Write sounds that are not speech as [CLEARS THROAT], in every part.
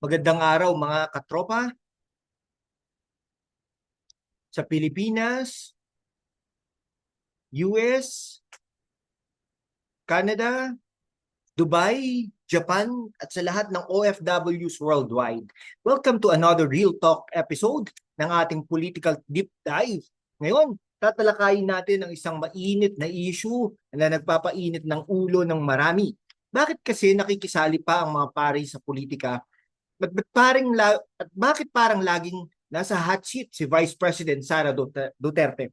Magandang araw mga katropa sa Pilipinas, US, Canada, Dubai, Japan, at sa lahat ng OFWs worldwide. Welcome to another Real Talk episode ng ating political deep dive. Ngayon, tatalakayin natin ang isang mainit na issue na nagpapainit ng ulo ng marami. Bakit kasi nakikisali pa ang mga pari sa politika But, but parang la, at bakit parang laging nasa hot seat si Vice President Sara Dute- Duterte?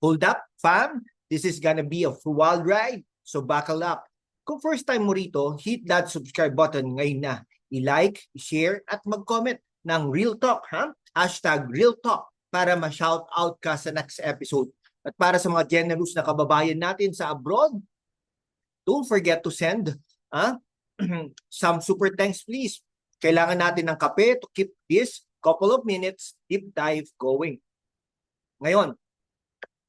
Hold up, fam. This is gonna be a wild ride. So buckle up. Kung first time mo rito, hit that subscribe button ngayon na. I-like, i-share, at mag-comment ng Real Talk, ha? Hashtag Real Talk para ma-shout out ka sa next episode. At para sa mga generous na kababayan natin sa abroad, don't forget to send ah, [CLEARS THROAT] some super thanks please kailangan natin ng kape to keep this couple of minutes deep dive going. Ngayon,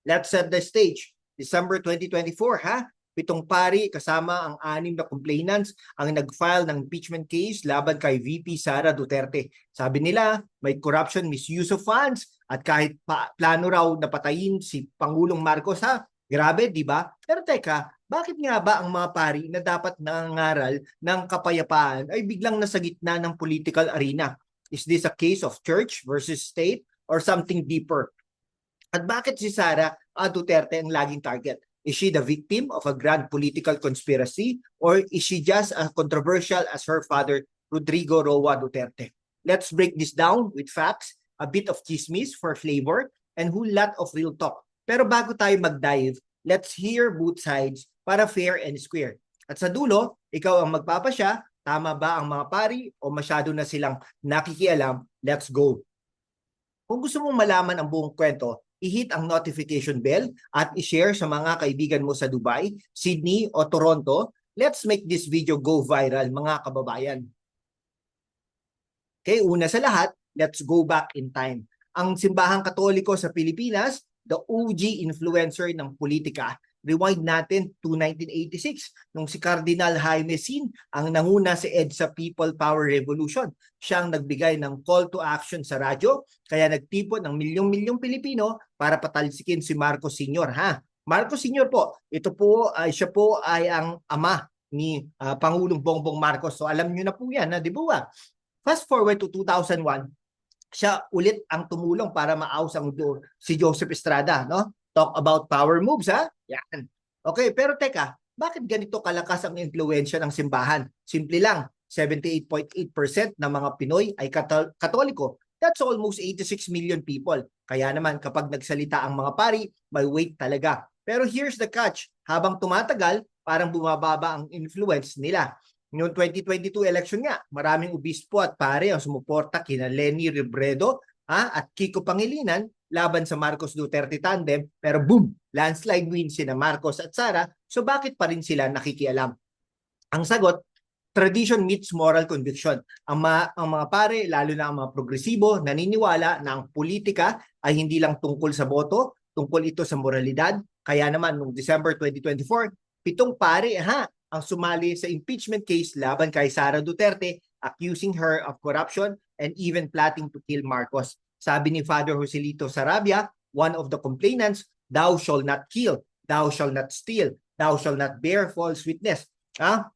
let's set the stage. December 2024, ha? Pitong pari kasama ang anim na complainants ang nag-file ng impeachment case laban kay VP Sara Duterte. Sabi nila, may corruption, misuse of funds, at kahit pa, plano raw na patayin si Pangulong Marcos, ha? Grabe, di ba? Pero teka, bakit nga ba ang mga pari na dapat nangangaral ng kapayapaan ay biglang nasa gitna ng political arena? Is this a case of church versus state or something deeper? At bakit si Sara Duterte ang laging target? Is she the victim of a grand political conspiracy or is she just as controversial as her father, Rodrigo Roa Duterte? Let's break this down with facts, a bit of chismis for flavor, and whole lot of real talk. Pero bago tayo mag-dive, let's hear both sides para fair and square. At sa dulo, ikaw ang magpapasya, tama ba ang mga pari o masyado na silang nakikialam, let's go. Kung gusto mong malaman ang buong kwento, i-hit ang notification bell at i-share sa mga kaibigan mo sa Dubai, Sydney o Toronto. Let's make this video go viral mga kababayan. Okay, una sa lahat, let's go back in time. Ang simbahang katoliko sa Pilipinas, the OG influencer ng politika, rewind natin to 1986 nung si Cardinal Jaime Sin ang nanguna si EDSA People Power Revolution. Siya ang nagbigay ng call to action sa radyo kaya nagtipon ng milyong-milyong Pilipino para patalsikin si Marcos Sr. ha. Marcos Sr. po, ito po ay siya po ay ang ama ni uh, Pangulong Bongbong Marcos. So alam niyo na po 'yan, na, di ba? Fast forward to 2001, siya ulit ang tumulong para maaws ang si Joseph Estrada, no? Talk about power moves, ha? Yan. Okay, pero teka, bakit ganito kalakas ang impluensya ng simbahan? Simple lang, 78.8% ng mga Pinoy ay katol- katoliko. That's almost 86 million people. Kaya naman kapag nagsalita ang mga pari, may weight talaga. Pero here's the catch, habang tumatagal, parang bumababa ang influence nila. Noong 2022 election nga, maraming obispo at pare ang sumuporta kina Lenny Robredo ha, at Kiko Pangilinan laban sa Marcos Duterte tandem pero boom, landslide win sina Marcos at Sara so bakit pa rin sila nakikialam? Ang sagot, tradition meets moral conviction. Ang, ma- ang mga pare, lalo na ang mga progresibo, naniniwala na ang politika ay hindi lang tungkol sa boto, tungkol ito sa moralidad. Kaya naman, noong December 2024, pitong pare ha, ang sumali sa impeachment case laban kay Sara Duterte, accusing her of corruption and even plotting to kill Marcos. Sabi ni Father Joselito Sarabia, one of the complainants, thou shall not kill, thou shall not steal, thou shall not bear false witness. Ah?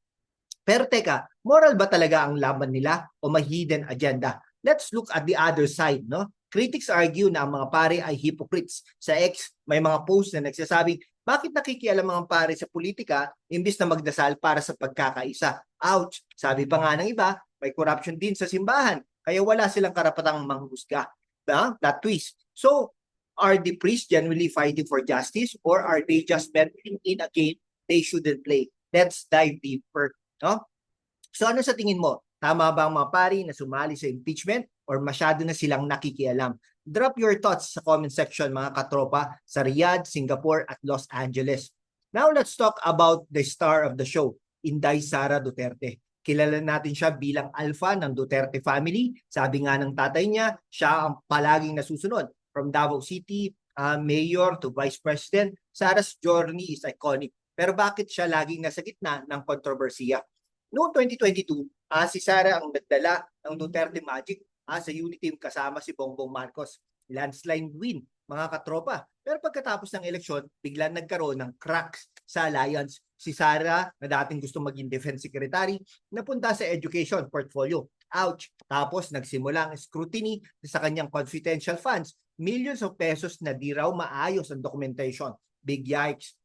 Pero teka, moral ba talaga ang laban nila o may hidden agenda? Let's look at the other side, no? Critics argue na ang mga pare ay hypocrites. Sa X, may mga posts na nagsasabing, bakit nakikialam mga pare sa politika imbis na magdasal para sa pagkakaisa? Ouch! Sabi pa nga ng iba, may corruption din sa simbahan, kaya wala silang karapatang manghusga uh, that twist. So, are the priests genuinely fighting for justice or are they just betting in a game they shouldn't play? Let's dive deeper. No? So ano sa tingin mo? Tama ba ang mga pari na sumali sa impeachment or masyado na silang nakikialam? Drop your thoughts sa comment section mga katropa sa Riyadh, Singapore at Los Angeles. Now let's talk about the star of the show, Inday Sara Duterte. Kilala natin siya bilang alpha ng Duterte family. Sabi nga ng tatay niya, siya ang palaging nasusunod. From Davao City, uh, mayor to vice president, Sarah's journey is iconic. Pero bakit siya laging nasa gitna ng kontrobersiya? Noong 2022, ah, si Sara ang nagdala ng Duterte Magic ah, sa unity team kasama si Bongbong Marcos. Landslide win, mga katropa. Pero pagkatapos ng eleksyon, biglang nagkaroon ng cracks sa alliance. Si Sara, na dating gusto maging defense secretary, napunta sa education portfolio. Ouch! Tapos nagsimula ang scrutiny sa kanyang confidential funds. Millions of pesos na di raw maayos ang documentation. Big yikes.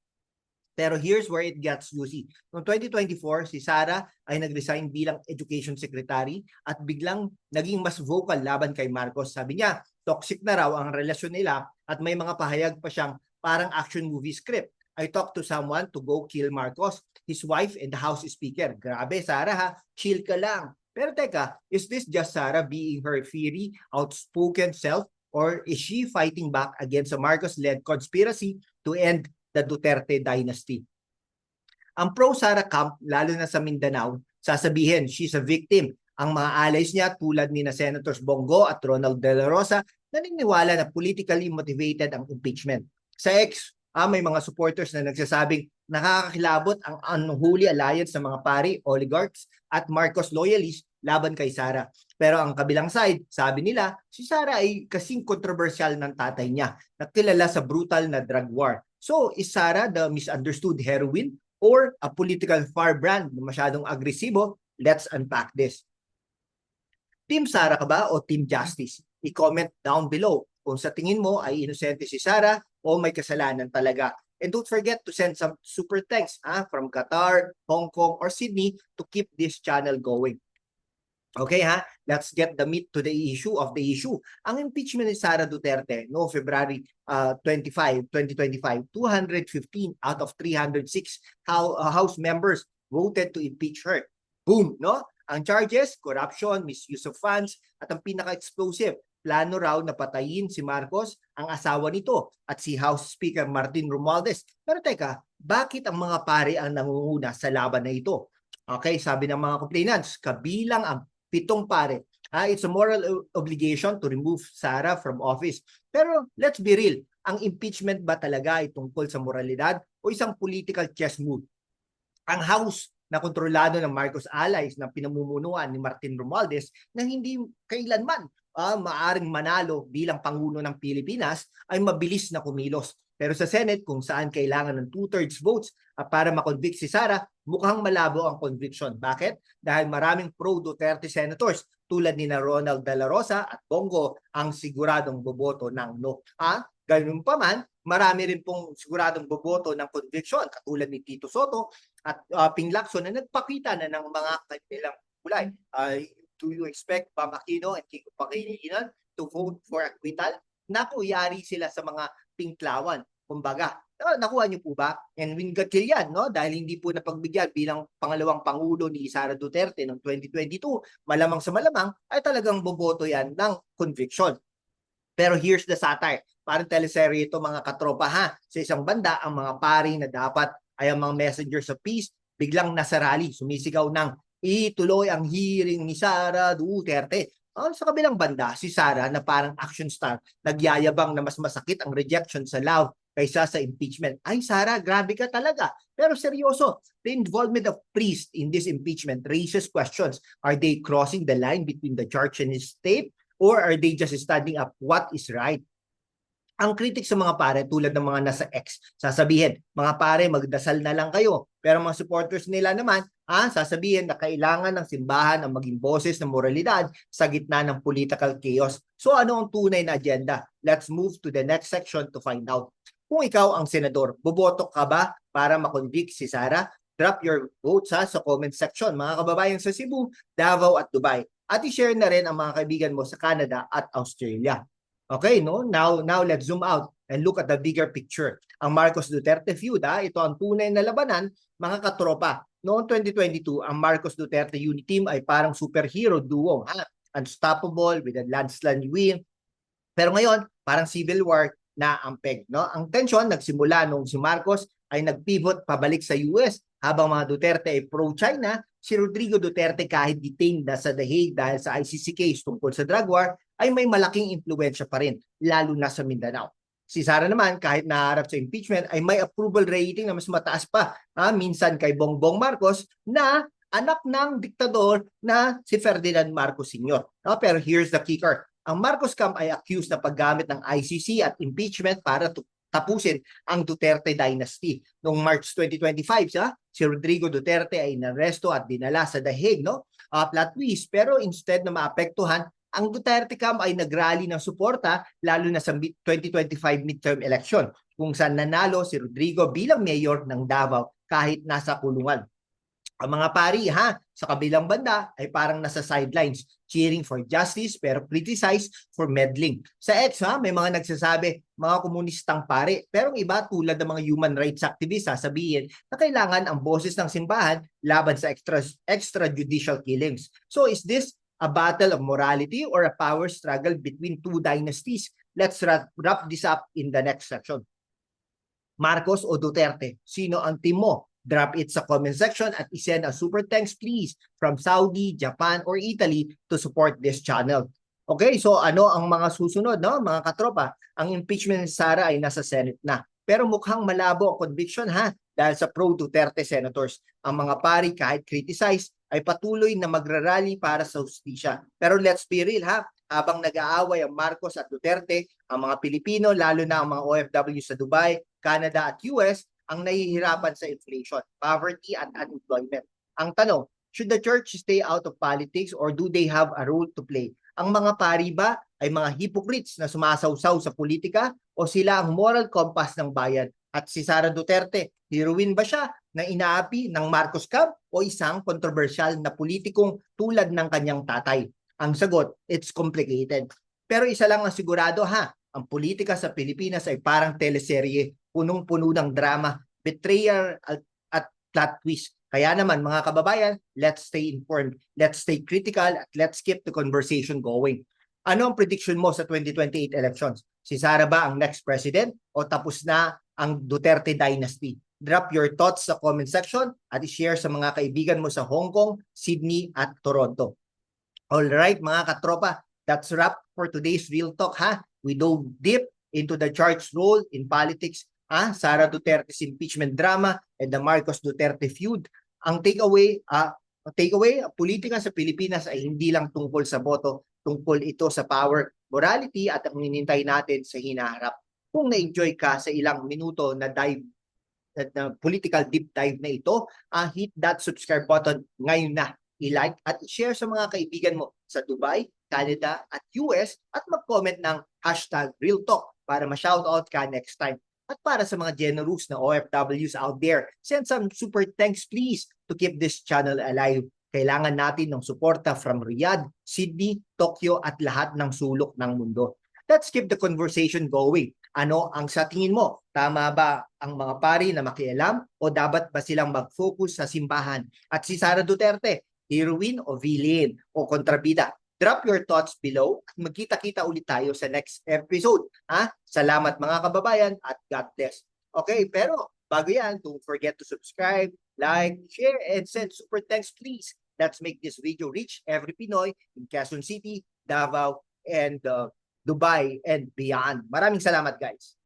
Pero here's where it gets juicy. Noong 2024, si Sara ay nag-resign bilang education secretary at biglang naging mas vocal laban kay Marcos. Sabi niya, toxic na raw ang relasyon nila at may mga pahayag pa siyang parang action movie script. I talked to someone to go kill Marcos, his wife and the House Speaker. Grabe, Sara ha, chill ka lang. Pero teka, is this just Sara being her fiery, outspoken self or is she fighting back against a Marcos-led conspiracy to end the Duterte dynasty? Ang pro-Sara camp, lalo na sa Mindanao, sasabihin she's a victim. Ang mga allies niya tulad ni na Senators Bongo at Ronald De La Rosa naniniwala na politically motivated ang impeachment. Sa X, ah, may mga supporters na nagsasabing nakakakilabot ang unholy alliance ng mga pari, oligarchs at Marcos loyalists laban kay Sara. Pero ang kabilang side, sabi nila, si Sara ay kasing kontrobersyal ng tatay niya na kilala sa brutal na drug war. So, is Sara the misunderstood heroine or a political firebrand na masyadong agresibo? Let's unpack this. Team Sara ka ba o Team Justice? I-comment down below kung sa tingin mo ay inosente si Sara o may kasalanan talaga. And don't forget to send some super thanks ah, from Qatar, Hong Kong, or Sydney to keep this channel going. Okay ha, let's get the meat to the issue of the issue. Ang impeachment ni Sara Duterte no February uh, 25, 2025, 215 out of 306 how, uh, House members voted to impeach her. Boom, no? Ang charges, corruption, misuse of funds, at ang pinaka-explosive, plano raw na patayin si Marcos, ang asawa nito, at si House Speaker Martin Romualdez. Pero teka, bakit ang mga pare ang nangunguna sa laban na ito? Okay, sabi ng mga complainants, kabilang ang pitong pare. Ah, it's a moral obligation to remove Sara from office. Pero let's be real, ang impeachment ba talaga ay tungkol sa moralidad o isang political chess move? Ang House na kontrolado ng Marcos allies na pinamumunuan ni Martin Romualdez na hindi kailanman ah, maaring manalo bilang Pangulo ng Pilipinas ay mabilis na kumilos. Pero sa Senate, kung saan kailangan ng two-thirds votes ah, para makonvict si Sara, mukhang malabo ang conviction. Bakit? Dahil maraming pro-Duterte senators tulad ni na Ronald De La Rosa at Bongo ang siguradong boboto ng no. Ah, ganun pa man, marami rin pong siguradong boboto ng conviction katulad ni Tito Soto at uh, Ping Lacson na nagpakita na ng mga kanilang kulay. Uh, do you expect Pam Aquino and Kiko Pangilinan to vote for acquittal? Naku, yari sila sa mga pinklawan. Kumbaga, ah, nakuha niyo po ba? And Wingard Kilian, no? Dahil hindi po napagbigyan bilang pangalawang pangulo ni Sara Duterte noong 2022, malamang sa malamang ay talagang boboto yan ng conviction. Pero here's the satire. Parang teleserye ito mga katropa ha. Sa isang banda, ang mga pari na dapat ay ang mga messengers of peace, biglang nasa rally, sumisigaw ng ituloy ang hearing ni Sara Duterte. Oh, sa kabilang banda, si Sara na parang action star, nagyayabang na mas masakit ang rejection sa love kaysa sa impeachment. Ay Sara, grabe ka talaga. Pero seryoso, the involvement of priest in this impeachment raises questions. Are they crossing the line between the church and his state? Or are they just standing up what is right? Ang kritik sa mga pare tulad ng mga nasa X, sasabihin, mga pare magdasal na lang kayo. Pero mga supporters nila naman, ah, sasabihin na kailangan ng simbahan ang maging boses ng moralidad sa gitna ng political chaos. So ano ang tunay na agenda? Let's move to the next section to find out. Kung ikaw ang senador, boboto ka ba para makonvict si Sara? Drop your votes ha, sa comment section. Mga kababayan sa Cebu, Davao at Dubai. At i-share na rin ang mga kaibigan mo sa Canada at Australia. Okay, no? Now, now let's zoom out and look at the bigger picture. Ang Marcos Duterte feud, ha? ito ang tunay na labanan, mga katropa. Noong 2022, ang Marcos Duterte unit team ay parang superhero duo. Ha? Unstoppable with a landslide win. Pero ngayon, parang civil war na ang peg. No? Ang tension nagsimula nung si Marcos ay nagpivot pabalik sa US habang mga Duterte ay pro-China, si Rodrigo Duterte kahit detained na sa The Hague dahil sa ICC case tungkol sa drug war, ay may malaking impluensya pa rin, lalo na sa Mindanao. Si Sara naman, kahit naharap sa impeachment, ay may approval rating na mas mataas pa. Ha? Minsan kay Bongbong Marcos na anak ng diktador na si Ferdinand Marcos Sr. No? Pero here's the kicker. Ang Marcos camp ay accused na paggamit ng ICC at impeachment para tapusin ang Duterte dynasty. Noong March 2025, siya, si Rodrigo Duterte ay inaresto at dinala sa The Hague, no? Uh, plot twist. Pero instead na maapektuhan, ang Duterte camp ay nagrally ng suporta lalo na sa mid- 2025 midterm election kung saan nanalo si Rodrigo bilang mayor ng Davao kahit nasa kulungan. Ang mga pari ha, sa kabilang banda ay parang nasa sidelines, cheering for justice pero criticize for meddling. Sa X ha, may mga nagsasabi, mga komunistang pare. Pero ang iba tulad ng mga human rights activists sasabihin na kailangan ang boses ng simbahan laban sa extra, extrajudicial killings. So is this a battle of morality or a power struggle between two dynasties? Let's wrap, wrap this up in the next section. Marcos o Duterte? Sino ang team mo? Drop it sa comment section at isend a super thanks please from Saudi, Japan, or Italy to support this channel. Okay, so ano ang mga susunod, no? Mga katropa, ang impeachment ni Sara ay nasa Senate na. Pero mukhang malabo ang conviction ha dahil sa pro-Duterte senators. Ang mga pari kahit criticize ay patuloy na magrarally para sa hustisya. Pero let's be real ha, habang nag-aaway ang Marcos at Duterte, ang mga Pilipino, lalo na ang mga OFW sa Dubai, Canada at US, ang nahihirapan sa inflation, poverty at unemployment. Ang tanong, should the church stay out of politics or do they have a role to play? Ang mga pari ba ay mga hypocrites na sumasawsaw sa politika o sila ang moral compass ng bayan? At si Sara Duterte, heroine ba siya na inaapi ng Marcos Camp o isang kontrobersyal na politikong tulad ng kanyang tatay? Ang sagot, it's complicated. Pero isa lang ang sigurado ha, ang politika sa Pilipinas ay parang teleserye, punong-puno ng drama, betrayal at, at plot twist. Kaya naman mga kababayan, let's stay informed, let's stay critical, at let's keep the conversation going. Ano ang prediction mo sa 2028 elections? Si Sara ba ang next president o tapos na ang Duterte dynasty? Drop your thoughts sa comment section at i-share sa mga kaibigan mo sa Hong Kong, Sydney at Toronto. All right, mga katropa, that's wrap for today's Real Talk ha. We dove deep into the charged role in politics, ah, Sara Duterte's impeachment drama and the Marcos Duterte feud. Ang takeaway, ah, takeaway, politika sa Pilipinas ay hindi lang tungkol sa boto, tungkol ito sa power, morality at ang hinintay natin sa hinaharap. Kung na-enjoy ka sa ilang minuto na dive na, political deep dive na ito, ah, hit that subscribe button ngayon na i-like at i-share sa mga kaibigan mo sa Dubai, Canada at US at mag-comment ng hashtag Real Talk para ma-shoutout ka next time. At para sa mga generous na OFWs out there, send some super thanks please to keep this channel alive. Kailangan natin ng suporta from Riyadh, Sydney, Tokyo at lahat ng sulok ng mundo. Let's keep the conversation going. Ano ang sa tingin mo? Tama ba ang mga pari na makialam o dapat ba silang mag-focus sa simbahan? At si Sara Duterte, heroine o villain o kontrabida? Drop your thoughts below at magkita-kita ulit tayo sa next episode. Ha? Salamat mga kababayan at God bless. Okay, pero bago yan, don't forget to subscribe, like, share, and send super thanks please. Let's make this video reach every Pinoy in Quezon City, Davao, and uh, Dubai and beyond. Maraming salamat guys.